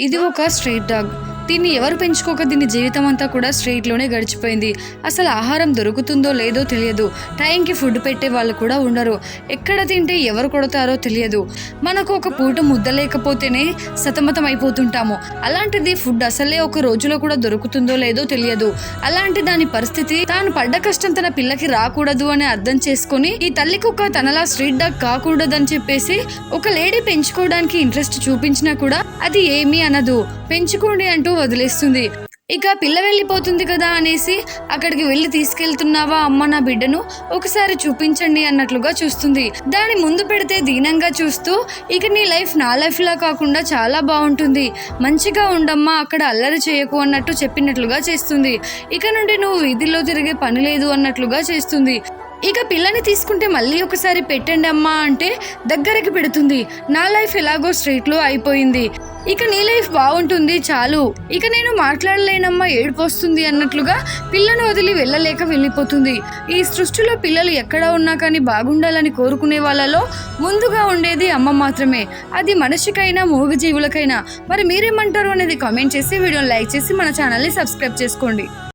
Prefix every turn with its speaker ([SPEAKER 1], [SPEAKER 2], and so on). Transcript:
[SPEAKER 1] ఇది ఒక street dog. దీన్ని ఎవరు పెంచుకోక దీని జీవితం అంతా కూడా స్ట్రీట్లోనే గడిచిపోయింది. అసలు ఆహారం దొరుకుతుందో లేదో తెలియదు. టైంకి ఫుడ్ పెట్టే వాళ్ళు కూడా ఉండరు. ఎక్కడ తింటే ఎవరు కొడతారో తెలియదు. మనకు ఒక పూట ముద్ద లేకపోతేనే సతమతం అయిపోతుంటాము. అలాంటిది ఫుడ్ అసలే ఒక రోజులో కూడా దొరుకుతుందో లేదో తెలియదు. అలాంటి దాని పరిస్థితి తాను పడ్డ కష్టం తన పిల్లకి రాకూడదు అని అర్థం చేసుకొని ఈ తల్లి కుక్క తనలా స్ట్రీట్ డాగ్ కాకూడదని చెప్పేసి ఒక లేడీ పెంచుకోవడానికి ఇంట్రెస్ట్ చూపించినా కూడా అది ఏమీ అనదు. పెంచుకోండి అంటూ వదిలేస్తుంది. ఇక పిల్ల వెళ్ళిపోతుంది కదా అనేసి అక్కడికి వెళ్ళి తీసుకెళ్తున్నావా అమ్మ నా బిడ్డను? ఒకసారి చూపించండి అన్నట్లుగా చూస్తుంది. దాని ముందు పెడితే దీనంగా చూస్తూ ఇక నీ లైఫ్ నా లైఫ్లా కాకుండా చాలా బాగుంటుంది. మంచిగా ఉండమ్మా అక్కడ అల్లరి చేయకు అన్నట్టు చెప్పినట్లుగా చేస్తుంది. ఇక నుండి నువ్వు వీధిలో తిరిగే పని లేదు అన్నట్లుగా చేస్తుంది. ఇక పిల్లని తీసుకుంటే మళ్ళీ ఒకసారి పెట్టండి అమ్మా అంటే దగ్గరకి పెడుతుంది. నా లైఫ్ ఎలాగో స్ట్రీట్లో అయిపోయింది. ఇక నీ లైఫ్ బాగుంటుంది చాలు. ఇక నేను మాట్లాడలేనమ్మా ఏడుపు వస్తుంది అన్నట్లుగా పిల్లను వదిలి వెళ్ళలేక వెళ్ళిపోతుంది. ఈ సృష్టిలో పిల్లలు ఎక్కడ ఉన్నా కానీ బాగుండాలని కోరుకునే వాళ్ళలో ముందుగా ఉండేది అమ్మ మాత్రమే. అది మనిషికైనా మూగజీవులకైనా. మరి మీరేమంటారు అనేది కామెంట్ చేసి వీడియోని లైక్ చేసి మన ఛానల్ని సబ్స్క్రైబ్ చేసుకోండి.